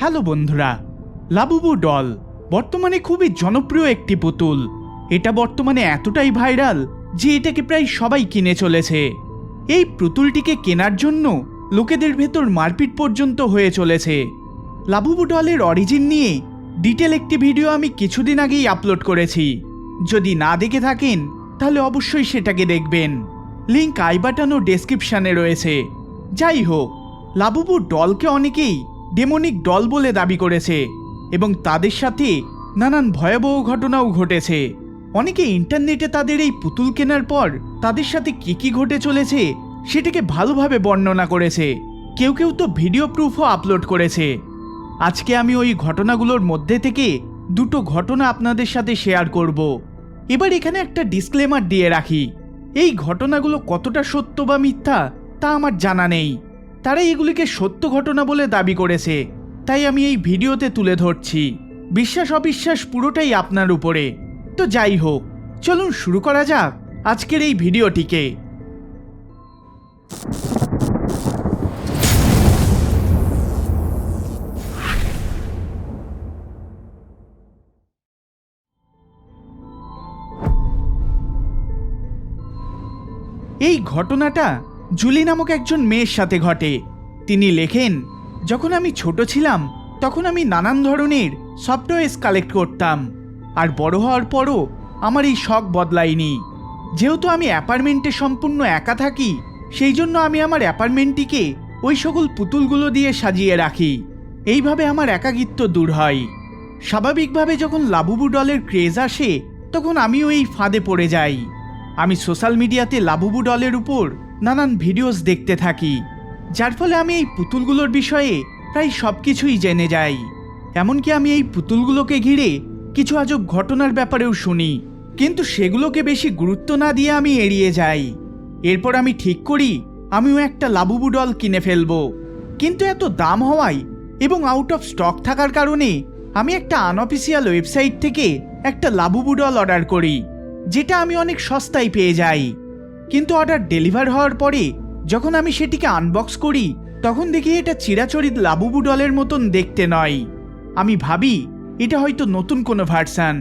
Hello বন্ধুরা, Labubu doll বর্তমানে খুবই জনপ্রিয় একটি পুতুল। এটা বর্তমানে এতটাই ভাইরাল যে এটাকে প্রায় সবাই কিনে চলেছে। এই পুতুলটিকে কেনার জন্য লোকেদের ভেতর মারপিট পর্যন্ত হয়ে চলেছে। লাবুবু ডলের অরিজিন নিয়ে ডিটেল একটি ভিডিও আমি কিছুদিন আগেই আপলোড করেছি। যদি না দেখে থাকেন, তাহলে অবশ্যই সেটাকে দেখবেন। লিঙ্ক আই বাটন ডেসক্রিপশানে রয়েছে। যাই হোক, লাবুবু ডলকে অনেকেই ডেমনিক ডল বলে দাবি করেছে এবং তাদের সাথে নানান ভয়াবহ ঘটনাও ঘটেছে। অনেকে ইন্টারনেটে তাদের এই পুতুল কেনার পর তাদের সাথে কি কি ঘটে চলেছে সেটাকে ভালোভাবে বর্ণনা করেছে। কেউ কেউ তো ভিডিও প্রুফও আপলোড করেছে। আজকে আমি ওই ঘটনাগুলোর মধ্যে থেকে দুটো ঘটনা আপনাদের সাথে শেয়ার করব। এবার এখানে একটা ডিসক্লেমার দিয়ে রাখি। এই ঘটনাগুলো কতটা সত্য বা মিথ্যা তা আমার জানা নেই। তারা এগুলিকে সত্য ঘটনা বলে দাবি করেছে। তাই আমি এই ভিডিওতে তুলে ধরছি। বিশ্বাস অবিশ্বাস পুরোটাই আপনার উপরে। তো যাই হোক, চলুন শুরু করা যাক আজকের এই ভিডিওটিকে। এই ঘটনাটা জুলি নামক একজন মেয়ের সাথে ঘটে। তিনি লেখেন, যখন আমি ছোট ছিলাম, তখন আমি নানান ধরনের সফটওয়্যার্স কালেক্ট করতাম। আর বড় হওয়ার পরও আমার এই শখ বদলায়নি। যেহেতু আমি অ্যাপার্টমেন্টে সম্পূর্ণ একা থাকি, সেই জন্য আমি আমার অ্যাপার্টমেন্টটিকে ওই সকল পুতুলগুলো দিয়ে সাজিয়ে রাখি। এইভাবে আমার একাকিত্ব দূর হয়। স্বাভাবিকভাবে যখন লাবুবু ডলের ক্রেজ আসে, তখন আমিও এই ফাঁদে পড়ে যাই। আমি সোশ্যাল মিডিয়াতে লাবুবু ডলের উপর নানান ভিডিওস দেখতে থাকি, যার ফলে আমি এই পুতুলগুলোর বিষয়ে প্রায় সব কিছুই জেনে যাই। এমনকি আমি এই পুতুলগুলোকে ঘিরে কিছু আজব ঘটনার ব্যাপারেও শুনি, কিন্তু সেগুলোকে বেশি গুরুত্ব না দিয়ে আমি এড়িয়ে যাই। এরপর আমি ঠিক করি, আমিও একটা লাবুবু ডল কিনে ফেলব। কিন্তু এত দাম হওয়ায় এবং আউট অফ স্টক থাকার কারণে আমি একটা আনঅফিসিয়াল ওয়েবসাইট থেকে একটা লাবুবু ডল অর্ডার করি, যেটা আমি অনেক সস্তায় পেয়ে যাই। কিন্তু অর্ডার ডেলিভার হওয়ার পরে যখন আমি সেটিকে আনবক্স করি, তখন দেখি এটা চিরাচরিত লাবুবু ডলের মতন দেখতে নয়। আমি ভাবি, এটা হয়তো নতুন কোনো ভার্সান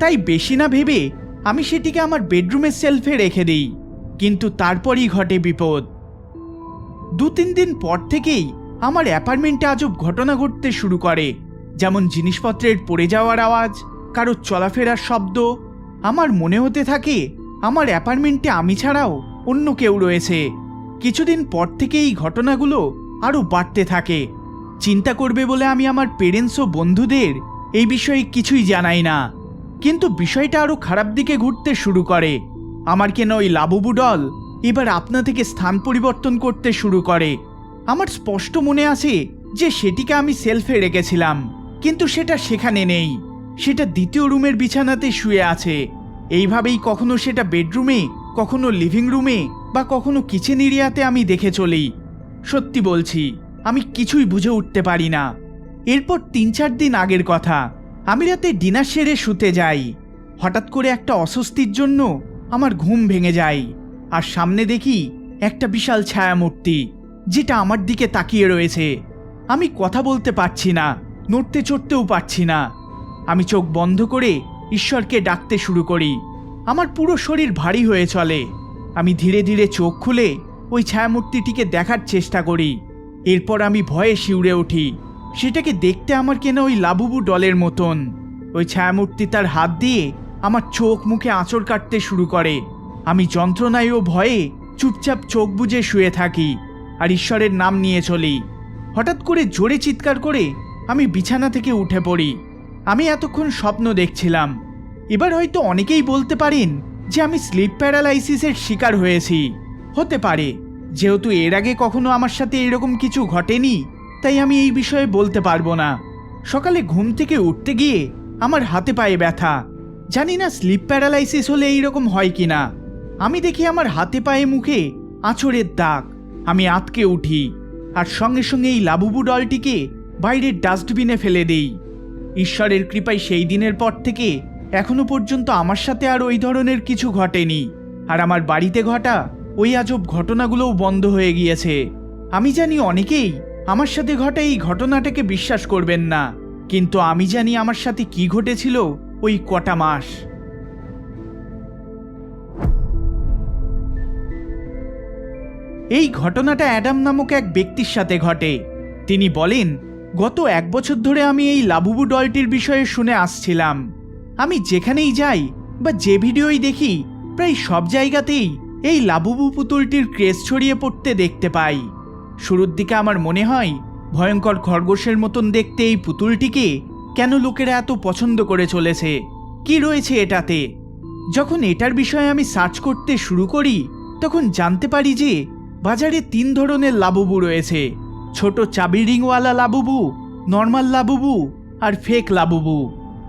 তাই বেশি না ভেবে আমি সেটিকে আমার বেডরুমের সেলফে রেখে দিই, কিন্তু তারপরই ঘটে বিপদ। দু তিন দিন পর থেকেই আমার অ্যাপার্টমেন্টে আজব ঘটনা ঘটতে শুরু করে। যেমন জিনিসপত্রের পড়ে যাওয়ার আওয়াজ কারোর চলাফেরার শব্দ, আমার মনে হতে থাকে আমার অ্যাপার্টমেন্টে আমি ছাড়াও অন্য কেউ রয়েছে। কিছুদিন পর থেকে এই ঘটনাগুলো আরও বাড়তে থাকে। চিন্তা করবে বলে আমি আমার পেরেন্টস ও বন্ধুদের এই বিষয়ে কিছুই জানাই না। কিন্তু বিষয়টা আরও খারাপ দিকে ঘুরতে শুরু করে। আমার কেন ওই লাবুবু ডল এবার আপনা থেকে স্থান পরিবর্তন করতে শুরু করে। আমার স্পষ্ট মনে আছে যে সেটিকে আমি সেলফে রেখেছিলাম। কিন্তু সেটা সেখানে নেই। সেটা দ্বিতীয় রুমের বিছানাতে শুয়ে আছে। এইভাবেই কখনো সেটা বেডরুমে, কখনো লিভিং রুমে বা কখনো কিচেন এরিয়াতে আমি দেখে চলি। সত্যি বলছি, আমি কিছুই বুঝে উঠতে পারি না। এরপর তিন চার দিন আগের কথা, আমি রাতে ডিনার সেরে শুতে যাই। হঠাৎ করে একটা অস্বস্তির জন্য আমার ঘুম ভেঙে যায়। আর সামনে দেখি একটা বিশাল ছায়ামূর্তি, যেটা আমার দিকে তাকিয়ে রয়েছে। আমি কথা বলতে পারছি না, নড়তে চড়তেও পারছি না। আমি চোখ বন্ধ করে ঈশ্বরকে ডাকতে শুরু করি। আমার পুরো শরীর ভারী হয়ে চলে। আমি ধীরে ধীরে চোখ খুলে ওই ছায়ামূর্তিটিকে দেখার চেষ্টা করি। এরপর আমি ভয়ে শিউরে উঠি। সেটাকে দেখতে আমার কেন ওই লাবুবু ডলের মতন। ওই ছায়ামূর্তি তার হাত দিয়ে আমার চোখ মুখে আঁচড় কাটতে শুরু করে। আমি যন্ত্রণায় ও ভয়ে চুপচাপ চোখ বুজে শুয়ে থাকি আর ঈশ্বরের নাম নিয়ে চলি। হঠাৎ করে জোরে চিৎকার করে আমি বিছানা থেকে উঠে পড়ি। আমি এতক্ষণ স্বপ্ন দেখছিলাম। এবার হয়তো অনেকেই বলতে পারেন যে আমি স্লিপ প্যারালাইসিসের শিকার হয়েছি। হতে পারে, যেহেতু এর আগে কখনো আমার সাথে এরকম কিছু ঘটেনি, তাই আমি এই বিষয়ে বলতে পারব না। সকালে ঘুম থেকে উঠতে গিয়ে আমার হাতে পায়ে ব্যথা। জানি না স্লিপ প্যারালাইসিস হলে এইরকম হয় কি না আমি দেখি আমার হাতে পায়ে মুখে আঁচড়ের দাগ। আমি আতকে উঠি, আর সঙ্গে সঙ্গে এই লাবুবু ডলটিকে বাইরের ডাস্টবিনে ফেলে দেই। ঈশ্বরের কৃপায় সেই দিনের পর থেকে এখনও পর্যন্ত আমার সাথে আর ওই ধরনের কিছু ঘটেনি। আর আমার বাড়িতে ঘটা ওই আজব ঘটনাগুলোও বন্ধ হয়ে গিয়েছে। আমি জানি অনেকেই আমার সাথে ঘটা এই ঘটনাটাকে বিশ্বাস করবেন না, কিন্তু আমি জানি আমার সাথে কি ঘটেছিল ওই কটা মাস। এই ঘটনাটা অ্যাডাম নামক এক ব্যক্তির সাথে ঘটে। তিনি বলেন গত এক বছর ধরে আমি এই লাবুবু ডলটির বিষয়ে শুনে আসছিলাম। আমি যেখানেই যাই বা যে ভিডিওই দেখি, প্রায় সব জায়গাতেই এই লাবুবু পুতুলটির ক্রেজ ছড়িয়ে পড়তে দেখতে পাই। শুরুর দিকে আমার মনে হয়, ভয়ঙ্কর খরগোশের মতন দেখতে এই পুতুলটিকে কেন লোকেরা এত পছন্দ করে চলেছে? কি রয়েছে এটাতে? যখন এটার বিষয়ে আমি সার্চ করতে শুরু করি, তখন জানতে পারি যে বাজারে তিন ধরনের লাবুবু রয়েছে। ছোট চাবি রিংওয়ালা লাবুবু নর্মাল লাবুবু আর ফেক লাবুবু।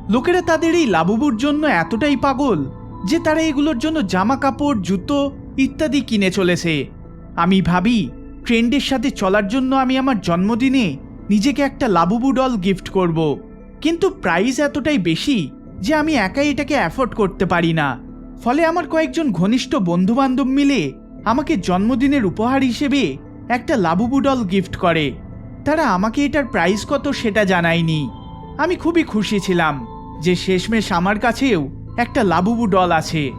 লোকেরা তাদের এই লাবুবুর জন্য এতটাই পাগল যে তারা এগুলোর জন্য জামা কাপড় জুতো ইত্যাদি কিনে চলেছে। আমি ভাবি ট্রেন্ডের সাথে চলার জন্য আমি আমার জন্মদিনে নিজেকে একটা লাবুবু ডল গিফট করব। কিন্তু প্রাইস এতটাই বেশি যে আমি একাই এটাকে অ্যাফোর্ড করতে পারি না। ফলে আমার কয়েকজন ঘনিষ্ঠ বন্ধুবান্ধব মিলে আমাকে জন্মদিনের উপহার হিসেবে একটা লাবুবু ডল গিফট করে। তারা আমাকে এটার প্রাইস কত সেটা জানায়নি। আমি খুবই খুশি ছিলাম যে শেষমেশ আমার কাছেও একটা লাবুবু ডল আছে।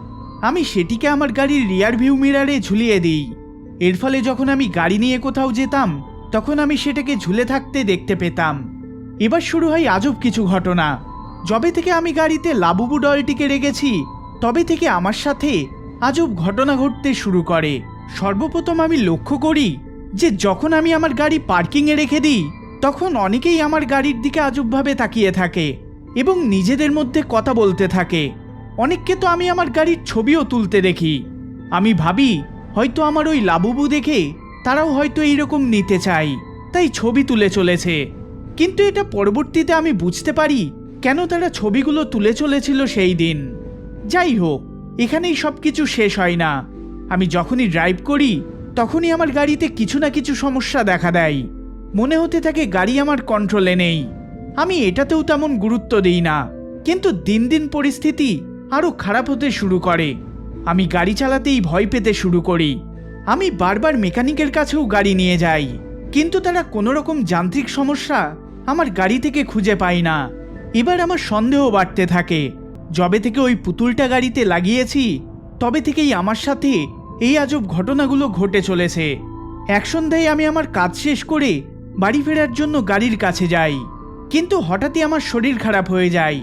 আমি সেটিকে আমার গাড়ির রিয়ার ভিউ মিরারে ঝুলিয়ে দিই। এর ফলে যখন আমি গাড়ি নিয়ে কোথাও যেতাম, তখন আমি সেটাকে ঝুলে থাকতে দেখতে পেতাম। এবার শুরু হয় আজব কিছু ঘটনা। যবে থেকে আমি গাড়িতে লাবুবু ডলটিকে রেখেছি, তবে থেকে আমার সাথে আজব ঘটনা ঘটতে শুরু করে। সর্বপ্রথম আমি লক্ষ্য করি যে যখন আমি আমার গাড়ি পার্কিংয়ে রেখে দিই, তখন অনেকেই আমার গাড়ির দিকে আজবভাবে তাকিয়ে থাকে এবং নিজেদের মধ্যে কথা বলতে থাকে। অনেককে তো আমি আমার গাড়ির ছবিও তুলতে দেখি। আমি ভাবি, হয়তো আমার ওই লাবুবু দেখে তারাও হয়তো এইরকম নিতে চাই তাই ছবি তুলে চলেছে। কিন্তু এটা পরবর্তীতে আমি বুঝতে পারি কেন তারা ছবিগুলো তুলে চলেছিল সেই দিন। যাই হোক, এখানেই সব কিছু শেষ হয় না। আমি যখনই ড্রাইভ করি তখনই আমার গাড়িতে কিছু না কিছু সমস্যা দেখা দেয়। মনে হতে থাকে গাড়ি আমার কন্ট্রোলে নেই। আমি এটাতেও তেমন গুরুত্ব দিই না। কিন্তু দিন দিন পরিস্থিতি আরও খারাপ হতে শুরু করে। আমি গাড়ি চালাতেই ভয় পেতে শুরু করি। আমি বারবার মেকানিকের কাছেও গাড়ি নিয়ে যাই। কিন্তু তারা কোনো রকম যান্ত্রিক সমস্যা আমার গাড়ি থেকে খুঁজে পাই না। এবার আমার সন্দেহ বাড়তে থাকে। যবে থেকে ওই পুতুলটা গাড়িতে লাগিয়েছি, তবে থেকেই আমার সাথে এই আজব ঘটনাগুলো ঘটে চলেছে। এক সন্ধ্যায় আমি আমার কাজ শেষ করে বাড়ি ফেরার জন্য গাড়ির কাছে যাই। কিন্তু হঠাৎই আমার শরীর খারাপ হয়ে যায়।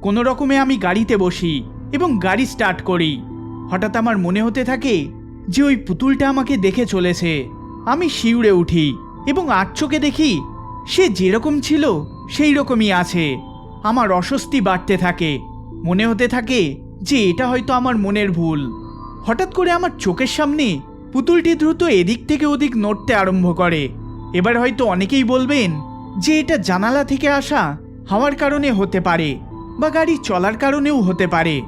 কোনো রকমে আমি গাড়িতে বসি এবং গাড়ি স্টার্ট করি। হঠাৎ আমার মনে হতে থাকে যে ওই পুতুলটা আমাকে দেখে চলেছে। আমি শিউরে উঠি এবং আট চোখে দেখি সে যেরকম ছিল সেই রকমই আছে। আমার অস্বস্তি বাড়তে থাকে। মনে হতে থাকে যে এটা হয়তো আমার মনের ভুল। হঠাৎ করে আমার চোখের সামনে পুতুলটি দ্রুত এদিক থেকে ওদিক নড়তে আরম্ভ করে। এবার হয়তো অনেকেই বলবেন যে এটা জানালা থেকে আসা হাওয়ার কারণে হতে পারে বা গাড়ি চলার কারণেও হতে পারে।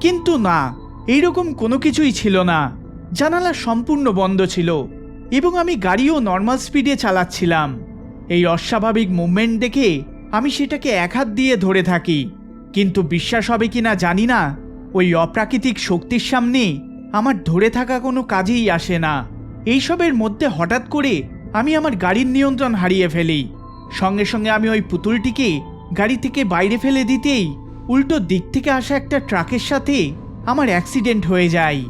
কিন্তু না, এইরকম কোনো কিছুই ছিল না। জানালা সম্পূর্ণ বন্ধ ছিল এবং আমি গাড়িও নর্মাল স্পিডে চালাচ্ছিলাম। এই অস্বাভাবিক মুভমেন্ট দেখে আমি সেটাকে এক হাত দিয়ে ধরে থাকি। কিন্তু বিশ্বাস হবে কিনা জানি না। ওই অপ্রাকৃতিক শক্তির সামনে আমার ধরে থাকা কোনো কাজেই আসে না। এইসবের মধ্যে হঠাৎ করে আমি আমার গাড়ির নিয়ন্ত্রণ হারিয়ে ফেলি। সঙ্গে সঙ্গে আমি ওই পুতুলটিকে গাড়ি থেকে বাইরে ফেলে দিতেই উল্টো দিক থেকে আসা একটা ট্রাকের সাথে আমার অ্যাক্সিডেন্ট হয়ে যায়।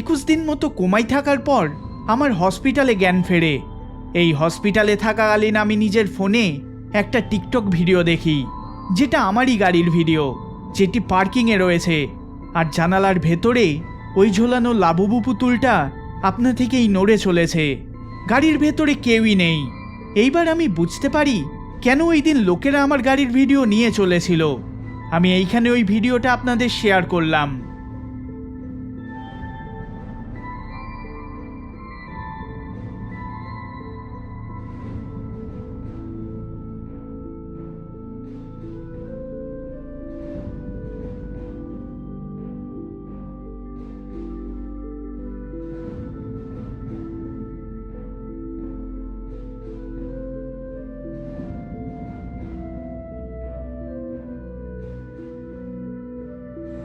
একুশ দিন মতো কোমায় থাকার পর আমার হসপিটালে জ্ঞান ফেরে। এই হসপিটালে থাকাকালীন আমি নিজের ফোনে একটা টিকটক ভিডিও দেখি, যেটা আমারই গাড়ির ভিডিও, যেটি পার্কিংয়ে রয়েছে। আর জানালার ভেতরে ওই ঝোলানো লাবুবু পুতুলটা আপনা থেকেই নড়ে চলেছে। গাড়ির ভেতরে কেউই নেই। এইবার আমি বুঝতে পারি কেন ওই দিন লোকেরা আমার গাড়ির ভিডিও নিয়ে চলেছিল। আমি এইখানে ওই ভিডিওটা আপনাদের শেয়ার করলাম।